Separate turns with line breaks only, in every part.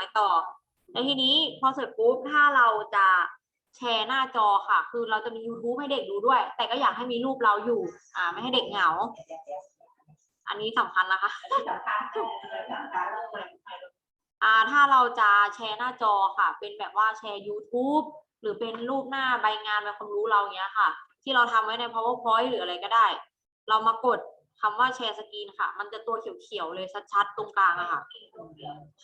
ไปต่อแล้วทีนี้พอเสร็จปุ๊บถ้าเราจะแชร์หน้าจอค่ะ คือเราจะมี YouTube ให้เด็กดูด้วย แต่ก็อยากให้มีรูปเราอยู่ อ่า ไม่ให้เด็กเหงา อันนี้สำคัญนะคะ
สำคัญเลยสำคัญเรื่องใหม่ใหม่
อ่าถ้าเราจะแชร์หน้าจอค่ะ เป็นแบบว่าแชร์ YouTube หรือเป็นรูปหน้าใบงานใบความรู้เราเนี้ยค่ะ ที่เราทำไว้ใน powerpoint หรืออะไรก็ได้ เรามากด คำว่าแชร์สกรีนค่ะ มันจะตัวเขียวๆเลยชัดๆตรงกลางอะค่ะ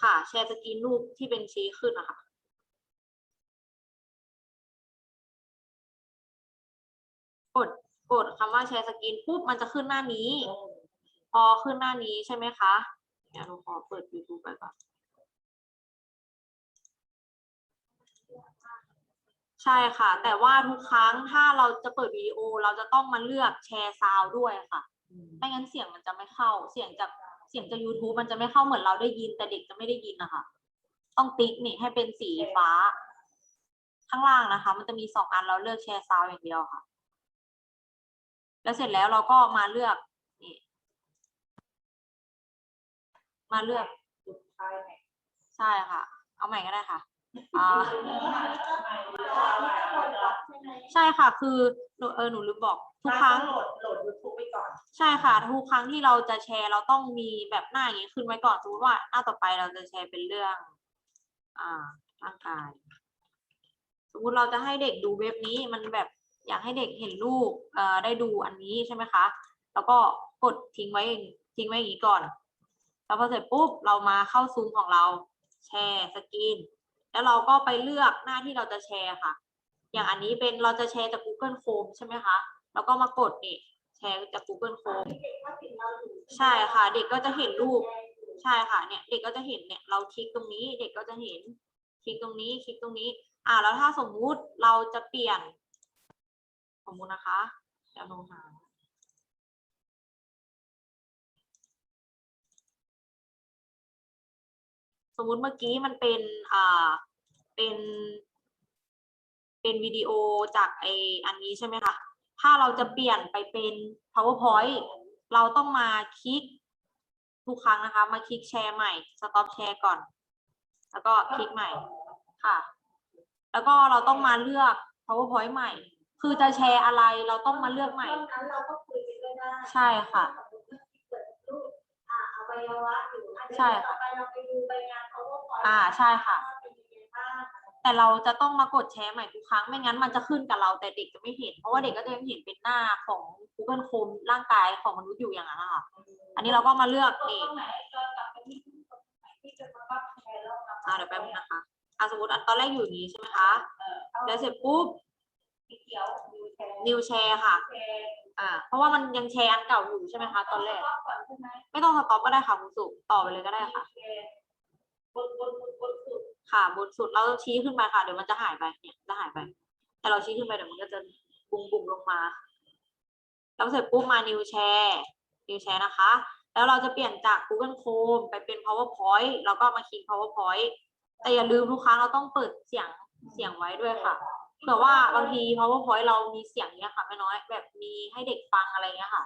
ค่ะ แชร์สกรีนรูปที่เป็นชี้ขึ้นอะค่ะกดกดคำว่าแชร์สกรีนปุ๊บมันจะขึ้นหน้านี้ พอขึ้นหน้านี้ใช่ไหมคะเดี๋ยวหนูขอเปิด YouTube ไปก่อนใช่ค่ะ แต่ว่าทุกครั้งถ้าเราจะเปิดวิดีโอเราจะต้องมาเลือกแชร์ซาวด้วยค่ะ ไม่งั้นเสียงมันจะไม่เข้า เสียงจากเสียงจาก YouTube มันจะไม่เข้าเหมือนเราได้ยิน แต่เด็กจะไม่ได้ยินนะคะ ต้องติ๊กนี่ให้เป็นสีฟ้า ข้างล่างนะคะ มันจะมีสองอันเราเลือกแชร์ซาวด์อย่างเดียวค่ะ แล้วเสร็จแล้วเราก็มาเลือกนี่มาเลือก ใช่ค่ะ เอาใหม่ก็ได้ค่ะ อ่าใช่ค่ะ คือหนูเออหนูลืมบอกทุกครั้ง
โหลดโหลดยูทูบไปก่อน
ใช่ค่ะ ทุกครั้งที่เราจะแชร์เราต้องมีแบบหน้าอย่างนี้ขึ้นไว้ก่อนสมมติว่าหน้าต่อไปเราจะแชร์เป็นเรื่อง อ่าร่างกาย สมมุติเราจะให้เด็กดูเว็บนี้มันแบบอยากให้เด็กเห็นรูปเอ่อได้ดูอันนี้ใช่ไหมคะ แล้วก็กดทิ้งไว้อย่างทิ้งไว้อย่างนี้ก่อน แล้วพอเสร็จปุ๊บเรามาเข้าซูมของเรา แชร์สกรีน แล้วเราก็ไปเลือกหน้าที่เราจะแชร์ค่ะ อย่างอันนี้เป็นเราจะแชร์จาก Google Chrome ใช่ไหมคะ แล้วก็มากดนี่แชร์จาก Google Chrome ใช่ค่ะ เด็กก็จะเห็นรูป ใช่ค่ะ เนี่ย เด็กก็จะเห็นเนี่ย เราคลิกตรงนี้ เด็กก็จะเห็น คลิกตรงนี้ คลิกตรงนี้ อ่า แล้วถ้าสมมุติเราจะเปลี่ยน สมมุตินะคะเดี๋ยวลงหา สมมุติเมื่อกี้มันเป็นอ่าเป็นเป็นวิดีโอจากไออันนี้ใช่ไหมคะ ถ้าเราจะเปลี่ยนไปเป็น powerpoint เราต้องมาคลิกทุกครั้งนะคะ มาคลิกแชร์ใหม่ stop แชร์ก่อน แล้วก็คลิกใหม่ค่ะ แล้วก็เราต้องมาเลือก powerpoint ใหม่ คือจะแชร์อะไรเราต้องมาเลือกใหม่
ตอนนั้นเราก็คุยกันด้วยได้
ใช่ค่ะ
เปิดรูปอ่าอวัยวะอยู่อันนี้
ใช่
ต่อ
ค่ะ อ่าใช่ค่ะ
ว่าเป็นยังไงบ้าง
แต่เราจะต้องมากดแชร์ใหม่ทุกครั้งไม่งั้นมันจะขึ้นกับเราแต่เด็กจะไม่เห็น เพราะว่าเด็กก็จะยังเห็นเป็นหน้าของ Google Chrome ร่างกายของมนุษย์อยู่อย่างนั้นนะคะอันนี้เราก็มาเลือก
ตรง
เอง
ไหนก็กลับไปที่ตรงไหนที่จะมาปั๊บแชร์แล้วมา
อ่าเดี๋ยวแป๊บนึงนะคะอ่าสมมติอันตอนแรกอยู่อย่างนี้ใช่ไหมคะ
เออเอา
แล้วเสร็จปุ๊บ
สีเขียวนิวแชร์
นิวแชร์ค่ะ
แชร์
อ่า เพราะว่ามันยังแชร์อันเก่าอยู่ใช่ไหมคะ ตอนแรก
ก่อนใช่ไหม
ไม่ต้องสต็อปก็ได้ค่ะคุณสุ ต่อไปเลยก็ได้ค่ะ ค่ะบนสุดเราชี้ขึ้นไปค่ะ เดี๋ยวมันจะหายไปเนี่ยจะหายไป แต่เราชี้ขึ้นไปเดี๋ยวมันก็จะบุ้งบุ้งลงมาแล้วเสร็จปุ๊บมา new share new share นะคะ แล้วเราจะเปลี่ยนจาก Google Chrome ไปเป็น PowerPoint แล้วก็มาคลิก PowerPoint แต่อย่าลืมทุกครั้งเราต้องเปิดเสียงเสียงไว้ด้วยค่ะเผื่อว่าบางที PowerPoint เรามีเสียงเนี้ยค่ะไม่น้อยแบบมีให้เด็กฟังอะไรเงี้ยค่ะ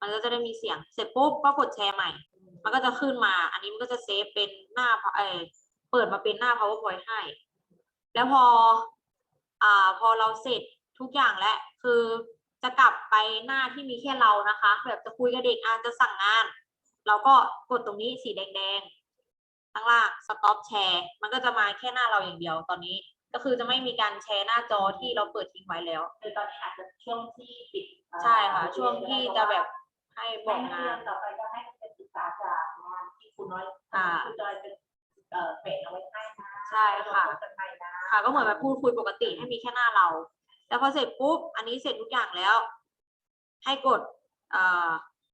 มันก็จะได้มีเสียงเสร็จปุ๊บก็กดแชร์ใหม่ มันก็จะขึ้นมา อันนี้มันก็จะเซฟเป็นหน้าเออเปิดมาเป็นหน้า PowerPoint ให้ แล้วพออ่าพอเราเสร็จทุกอย่างแล้วคือจะกลับไปหน้าที่มีแค่เรานะคะ แบบจะคุยกับเด็กอาจจะสั่งงาน เราก็กดตรงนี้สีแดงๆข้างล่าง stop share มันก็จะมาแค่หน้าเราอย่างเดียวตอนนี้ ก็คือจะไม่มีการแชร์หน้าจอที่เราเปิดทิ้งไว้แล้ว
คือตอนนี้อาจจะช่วงที่ปิด
ใช่ค่ะ ช่วงที่จะแบบให้บ
ให้
อก
นัก
งา
เรีย
น
นต่อไปก็ให้นักเรียนศึก ครูน้อย
อ่า
ครูจอยเป็นเอ่อเปรเอาไว้ให้นะ
ใช่ค่ะ
ลงกันไปนะ
ค่ะก็เหมือนแบบพูดคุยปกติให้มีแค่หน้าเรา แล้วพอเสร็จปุ๊บ อันนี้เสร็จทุกอย่างแล้ว ให้กดเอ่อ